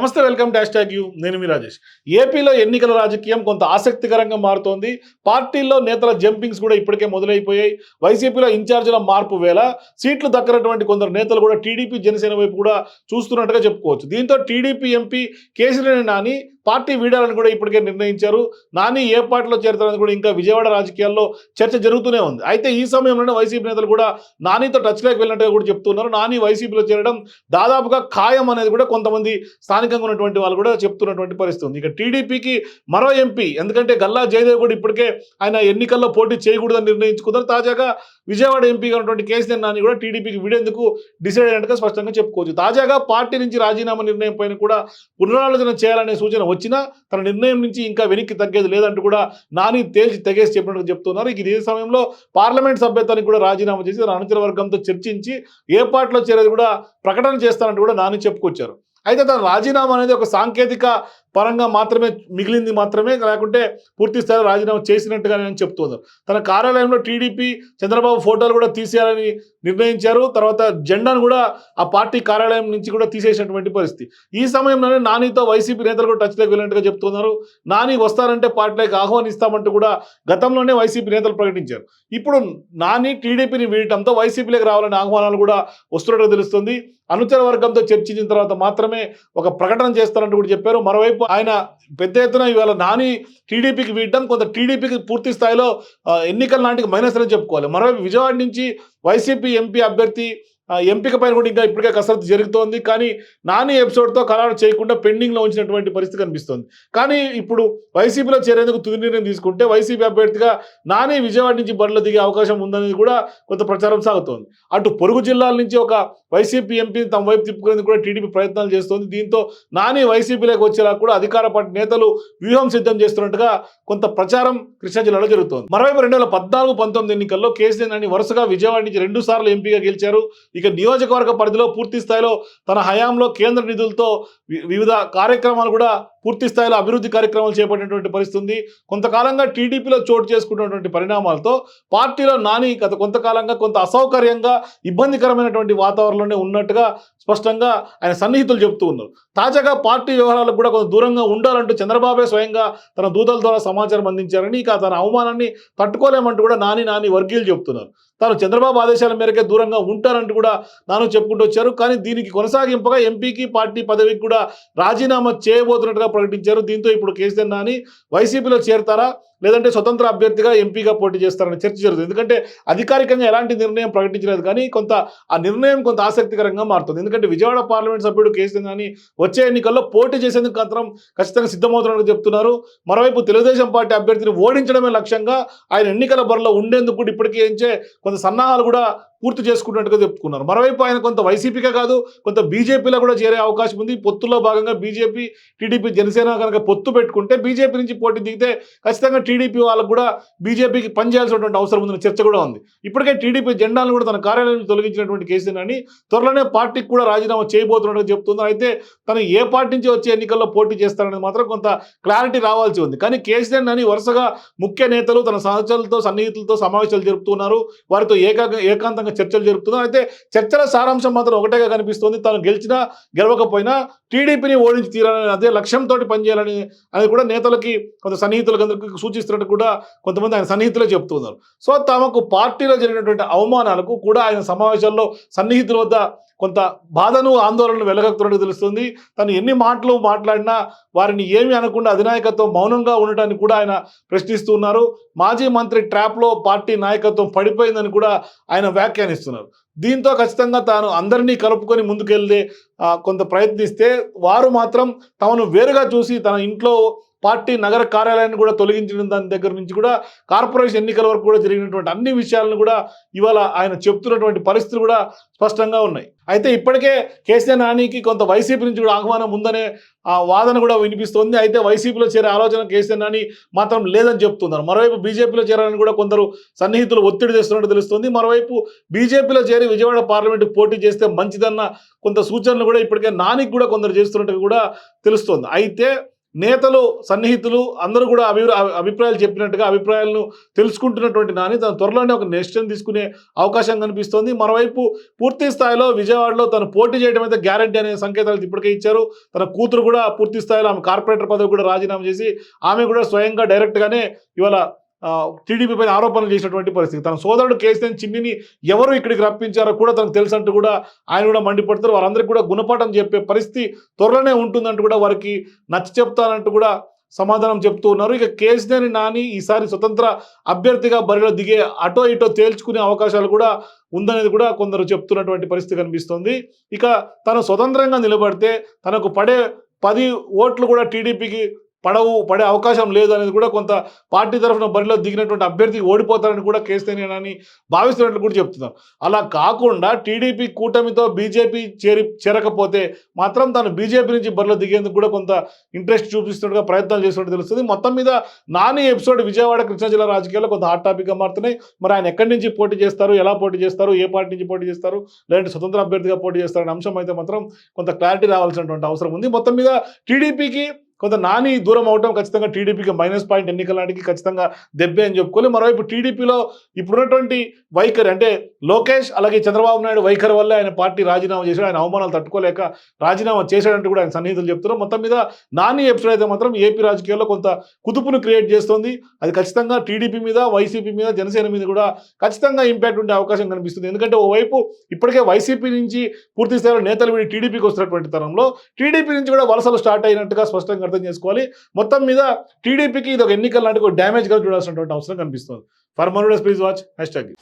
నమస్తే welcome dash tag you. నేను మీ రాజేష్. ఏపీలో ఎన్నికల రాజకీయం కొంత ఆసక్తికరంగా మారుతోంది. పార్టీల్లో నేతల జంపింగ్స్ కూడా ఇప్పటికే మొదలైపోయాయి. వైసీపీలో ఇన్ఛార్జీల మార్పు వేళ సీట్లు దక్కనటువంటి కొందరు నేతలు కూడా టీడీపీ జనసేన వైపు కూడా చూస్తున్నట్టుగా చెప్పుకోవచ్చు. దీంతో TDP MP KCR Nani party వీడాలని కూడా ఇప్పటికే నిర్ణయించారు. నాని ఏ పార్టీలో చేరుతారని కూడా ఇంకా విజయవాడ రాజకీయాల్లో చర్చ జరుగుతూనే ఉంది. అయితే ఈ సమయంలోనే వైసీపీ నేతలు కూడా నానితో టచ్లోకి వెళ్ళినట్టుగా కూడా చెప్తున్నారు. నాని వైసీపీలో చేరడం దాదాపుగా ఖాయం అనేది కూడా కొంతమంది స్థానికంగా ఉన్నటువంటి వాళ్ళు కూడా చెప్తున్నటువంటి పరిస్థితి ఉంది. ఇక టీడీపీకి మరో ఎంపీ ఎందుకంటే గల్లా జయదేవ్ కూడా ఇప్పటికే ఆయన ఎన్నికల్లో పోటీ చేయకూడదని నిర్ణయించుకున్నారు. తాజాగా విజయవాడ ఎంపీగా ఉన్నటువంటి కేసీఆర్ నాని కూడా టీడీపీకి వీడేందుకు డిసైడ్ అయినట్టుగా స్పష్టంగా చెప్పుకోవచ్చు. తాజాగా పార్టీ నుంచి రాజీనామా నిర్ణయం పైన కూడా పునరాలోచన చేయాలనే సూచన వచ్చినా తన నిర్ణయం నుంచి ఇంకా వెనక్కి తగ్గేది లేదంటూ కూడా నాని తేల్చి తెగేసి చెప్పినట్టు చెప్తున్నారు. ఇక ఇదే సమయంలో పార్లమెంట్ సభ్యత్వానికి కూడా రాజీనామా చేసి తన అనుచర వర్గంతో చర్చించి ఏ పార్టీలో చేరేది కూడా ప్రకటన చేస్తానంటూ కూడా నాని చెప్పుకొచ్చారు. అయితే తన రాజీనామా అనేది ఒక సాంకేతిక పరంగా మాత్రమే మిగిలింది మాత్రమే లేకుంటే పూర్తి స్థాయిలో రాజీనామా చేసినట్టుగా నేను చెప్తున్నారు. తన కార్యాలయంలో టీడీపీ చంద్రబాబు ఫోటోలు కూడా తీసేయాలని నిర్ణయించారు. తర్వాత జెండాను కూడా ఆ పార్టీ కార్యాలయం నుంచి కూడా తీసేసినటువంటి పరిస్థితి. ఈ సమయంలోనే నానితో వైసీపీ నేతలు కూడా టచ్లోకి వెళ్ళినట్టుగా చెప్తున్నారు. నాని వస్తారంటే పార్టీలోకి ఆహ్వానిస్తామంటూ కూడా గతంలోనే వైసీపీ నేతలు ప్రకటించారు. ఇప్పుడు నాని టీడీపీని వీడటంతో వైసీపీలోకి రావాలనే ఆహ్వానాలు కూడా వస్తున్నట్టుగా తెలుస్తుంది. అనుచర వర్గంతో చర్చించిన తర్వాత మాత్రమే ఒక ప్రకటన చేస్తారంటూ కూడా చెప్పారు. మరోవైపు ఆయన పెద్ద ఎత్తున ఇవాళ నాని టీడీపీకి వీడడం కొంత టీడీపీకి పూర్తి స్థాయిలో ఎన్నికల నాటికి మైనస్ అని చెప్పుకోవాలి. మరోవైపు విజయవాడ నుంచి వైసీపీ ఎంపీ అభ్యర్థి ఎంపిక పైన కూడా ఇంకా ఇప్పటికే కసరత్తు జరుగుతోంది. కానీ నాని ఎపిసోడ్తో ఖరారు చేయకుండా పెండింగ్లో ఉంచినటువంటి పరిస్థితి కనిపిస్తోంది. కానీ ఇప్పుడు వైసీపీలో చేరేందుకు తుది నిర్ణయం తీసుకుంటే వైసీపీ అభ్యర్థిగా నాని విజయవాడ నుంచి బరిలో దిగే అవకాశం ఉందనేది కూడా కొంత ప్రచారం సాగుతోంది. అటు పొరుగు జిల్లాల నుంచి ఒక వైసీపీ ఎంపీని తమ వైపు తిప్పుకునేందుకు కూడా టీడీపీ ప్రయత్నాలు చేస్తోంది. దీంతో నాని వైసీపీలోకి వచ్చేలా కూడా అధికార పార్టీ నేతలు వ్యూహం సిద్ధం చేస్తున్నట్టుగా కొంత ప్రచారం కృష్ణా జిల్లాలో జరుగుతోంది. మరోవైపు రెండు వేల పద్నాలుగు పంతొమ్మిది ఎన్నికల్లో కేసీఆర్ నాని వరుసగా విజయవాడ నుంచి రెండు సార్లు ఎంపీగా గెలిచారు. ఇక నియోజకవర్గ పరిధిలో పూర్తి స్థాయిలో తన హయాంలో కేంద్ర నిధులతో వివిధ కార్యక్రమాలు కూడా పూర్తి స్థాయిలో అభివృద్ధి కార్యక్రమాలు చేపట్టినటువంటి పరిస్థితి ఉంది కొంతకాలంగా టీడీపీలో చోటు చేసుకున్నటువంటి పరిణామాలతో పార్టీలో నాని గత కొంతకాలంగా కొంత అసౌకర్యంగా ఇబ్బందికరమైనటువంటి వాతావరణంలోనే ఉన్నట్టుగా స్పష్టంగా ఆయన సన్నిహితులు చెబుతూ ఉన్నారు. తాజాగా పార్టీ వ్యవహారాలకు కూడా కొంత దూరంగా ఉండాలంటూ చంద్రబాబే స్వయంగా తన దూతల ద్వారా సమాచారం అందించారని ఇక తన అవమానాన్ని తట్టుకోలేమంటూ కూడా నాని నాని వర్గీయులు చెబుతున్నారు. తాను చంద్రబాబు ఆదేశాల మేరకే దూరంగా ఉంటారంటూ కూడా నాను చెప్పుకుంటూ వచ్చారు. కానీ దీనికి కొనసాగింపుగా ఎంపీకి పార్టీ పదవికి కూడా రాజీనామా చేయబోతున్నట్టుగా ప్రకటించారు. దీంతో ఇప్పుడు కేసీఆర్ నాని వైసీపీలో చేరతారా? లేదంటే స్వతంత్ర అభ్యర్థిగా ఎంపీగా పోటీ చేస్తారని చర్చ జరుగుతుంది. ఎందుకంటే అధికారికంగా ఎలాంటి నిర్ణయం ప్రకటించలేదు కానీ కొంత ఆ నిర్ణయం కొంత ఆసక్తికరంగా మారుతుంది. ఎందుకంటే విజయవాడ పార్లమెంట్ సభ్యుడు కేసీఆర్ కానీ వచ్చే ఎన్నికల్లో పోటీ చేసేందుకు మాత్రం ఖచ్చితంగా సిద్ధమవుతున్నట్టు చెప్తున్నారు. మరోవైపు తెలుగుదేశం పార్టీ అభ్యర్థిని ఓడించడమే లక్ష్యంగా ఆయన ఎన్నికల బరిలో ఉండేందుకు కూడా ఇప్పటికీ ఏంచే కొంత సన్నాహాలు కూడా పూర్తి చేసుకున్నట్టుగా చెప్పుకున్నారు. మరోవైపు ఆయన కొంత వైసీపీకే కాదు కొంత బీజేపీలో కూడా చేరే అవకాశం ఉంది. పొత్తులో భాగంగా బీజేపీ టీడీపీ జనసేన కనుక పొత్తు పెట్టుకుంటే బీజేపీ నుంచి పోటీ దిగితే ఖచ్చితంగా టీడీపీ వాళ్ళకు కూడా బీజేపీకి పనిచేయాల్సినటువంటి అవసరం ఉందన్న చర్చ కూడా ఉంది. ఇప్పటికే టీడీపీ జెండాలను కూడా తన కార్యాలయం తొలగించినటువంటి కేసీఆర్ అని త్వరలోనే పార్టీకి కూడా రాజీనామా చేయబోతున్నట్టు చెప్తున్నారు అయితే తను ఏ పార్టీ నుంచి వచ్చే ఎన్నికల్లో పోటీ చేస్తారనేది మాత్రం కొంత క్లారిటీ రావాల్సి ఉంది. కానీ కేసీఆర్ అని వరుసగా ముఖ్య నేతలు తన సహచరులతో సన్నిహితులతో సమావేశాలు జరుపుతున్నారు. వారితో ఏకా ఏకాంతంగా చర్చలు జరుపుతున్నారు. అయితే చర్చల సారాంశం మాత్రం ఒకటేగా కనిపిస్తుంది. తాను గెలిచినా గెలవకపోయినా టీడీపీని ఓడించి తీరాలని అదే లక్ష్యంతో పనిచేయాలని అది కూడా నేతలకి కొంత సన్నిహితులకు అందరికీ సూచిస్తున్నట్టు కూడా కొంతమంది ఆయన సన్నిహితులే చెప్తున్నారు. సో తమకు పార్టీలో జరిగినటువంటి అవమానాలకు కూడా ఆయన సమావేశాల్లో సన్నిహితుల వద్ద కొంత బాధను ఆందోళనలు వెలగక్కుతున్నట్టు తెలుస్తుంది. తను ఎన్ని మాటలు మాట్లాడినా వారిని ఏమి అనకుండా అధినాయకత్వం మౌనంగా ఉండటాన్ని కూడా ఆయన ప్రశ్నిస్తున్నారు మాజీ మంత్రి ట్రాప్లో పార్టీ నాయకత్వం పడిపోయిందని కూడా ఆయన వ్యాఖ్యానిస్తున్నారు. దీంతో ఖచ్చితంగా తాను అందరినీ కలుపుకొని ముందుకెళ్ళే కొంత ప్రయత్నిస్తే వారు మాత్రం తమను వేరుగా చూసి తన ఇంట్లో పార్టీ నగర కార్యాలయాన్ని కూడా తొలగించిన దాని దగ్గర నుంచి కూడా కార్పొరేషన్ ఎన్నికల వరకు కూడా జరిగినటువంటి అన్ని విషయాలను కూడా ఇవాళ ఆయన చెప్తున్నటువంటి పరిస్థితులు కూడా స్పష్టంగా ఉన్నాయి. అయితే ఇప్పటికే కేసీఆర్ నానికి కొంత వైసీపీ నుంచి కూడా ఆహ్వానం ఉందనే ఆ వాదన కూడా వినిపిస్తోంది. అయితే వైసీపీలో చేరే ఆలోచన కేసీఆర్ నాని మాత్రం లేదని చెప్తున్నారు. మరోవైపు బీజేపీలో చేరాలని కూడా కొందరు సన్నిహితులు ఒత్తిడి చేస్తున్నట్టు తెలుస్తుంది. మరోవైపు బీజేపీలో చేరి విజయవాడ పార్లమెంటుకు పోటీ చేస్తే మంచిదన్న కొంత సూచనలు కూడా ఇప్పటికే నానికి కూడా కొందరు చేస్తున్నట్టు కూడా తెలుస్తోంది. అయితే నేతలు సన్నిహితులు అందరూ కూడా అభి అభిప్రాయాలు చెప్పినట్టుగా అభిప్రాయాలను తెలుసుకుంటున్నటువంటి నాని తన త్వరలోనే ఒక నిర్ణయం తీసుకునే అవకాశం కనిపిస్తోంది. మరోవైపు పూర్తి స్థాయిలో విజయవాడలో తను పోటీ చేయడం అయితే గ్యారంటీ అనే సంకేతాలు ఇప్పటికే ఇచ్చారు. తన కూతురు కూడా పూర్తి స్థాయిలో ఆమె కార్పొరేటర్ పదవి కూడా రాజీనామా చేసి ఆమె కూడా స్వయంగా డైరెక్ట్గానే ఇవాళ టీడీపీ పైన ఆరోపణలు చేసినటువంటి పరిస్థితి. తన సోదరుడు కేసీఆర్ చిన్నిని ఎవరు ఇక్కడికి రప్పించారో కూడా తనకు తెలుసు అంటూ కూడా ఆయన కూడా మండిపడతారు. వారందరికీ కూడా గుణపాఠం చెప్పే పరిస్థితి త్వరలోనే ఉంటుందంటూ కూడా వారికి నచ్చ చెప్తానంటూ కూడా సమాధానం చెప్తూ ఉన్నారు. ఇక కేసీఆర్ నాని ఈసారి స్వతంత్ర అభ్యర్థిగా బరిలో దిగే అటో ఇటో తేల్చుకునే అవకాశాలు కూడా ఉందనేది కూడా కొందరు చెప్తున్నటువంటి పరిస్థితి కనిపిస్తుంది. ఇక తను స్వతంత్రంగా నిలబడితే తనకు పడే పది ఓట్లు కూడా టీడీపీకి పడవు పడే అవకాశం లేదు అనేది కూడా కొంత పార్టీ తరఫున బరిలో దిగినటువంటి అభ్యర్థికి ఓడిపోతారని కూడా కేసీఆర్ భావిస్తున్నట్లు కూడా చెప్తున్నారు. అలా కాకుండా టీడీపీ కూటమితో బీజేపీ చేరి చేరకపోతే మాత్రం తాను బీజేపీ నుంచి బరిలో దిగేందుకు కూడా కొంత ఇంట్రెస్ట్ చూపిస్తున్నట్టుగా ప్రయత్నాలు చేస్తున్నట్టు తెలుస్తుంది. మొత్తం మీద నాని ఎపిసోడ్ విజయవాడ కృష్ణా జిల్లా రాజకీయాల్లో కొంత హాట్ టాపిక్గా మారుతున్నాయి. మరి ఆయన ఎక్కడి నుంచి పోటీ చేస్తారు ఎలా పోటీ చేస్తారు ఏ పార్టీ నుంచి పోటీ చేస్తారు లేదంటే స్వతంత్ర అభ్యర్థిగా పోటీ చేస్తారనే అంశం అయితే మాత్రం కొంత క్లారిటీ రావాల్సినటువంటి అవసరం ఉంది. మొత్తం మీద టీడీపీకి కొంత నాని దూరం అవటం ఖచ్చితంగా టీడీపీకి మైనస్ పాయింట్ ఎన్నికల నాటికి ఖచ్చితంగా దెబ్బే అని చెప్పుకోవాలి. మరోవైపు టీడీపీలో ఇప్పుడున్నటువంటి వైఖరి అంటే లోకేష్ అలాగే చంద్రబాబు నాయుడు వైఖరి వల్ల ఆయన పార్టీ రాజీనామా చేశాడు. ఆయన అవమానాలు తట్టుకోలేక రాజీనామా చేశాడంటూ కూడా ఆయన సన్నిహితులు చెప్తున్నారు. మొత్తం మీద నాని ఎపిసోడ్ అయితే మాత్రం ఏపీ రాజకీయాల్లో కొంత కుదుపును క్రియేట్ చేస్తోంది. అది ఖచ్చితంగా టీడీపీ మీద వైసీపీ మీద జనసేన మీద కూడా ఖచ్చితంగా ఇంపాక్ట్ ఉండే అవకాశం కనిపిస్తుంది. ఎందుకంటే ఓవైపు ఇప్పటికే వైసీపీ నుంచి పూర్తి స్థాయిలో నేతలు వీడి టీడీపీకి వస్తున్నటువంటి తరంలో టీడీపీ నుంచి కూడా వలసలు స్టార్ట్ అయినట్టుగా స్పష్టంగా అర్థం చేసుకోవాలి. మొత్తం మీద టీడీపీకి ఇది ఒక ఎన్నికల నాటికి డ్యామేజ్గా చూడాల్సినటువంటి అవసరం కనిపిస్తుంది. For more please watch hashtag.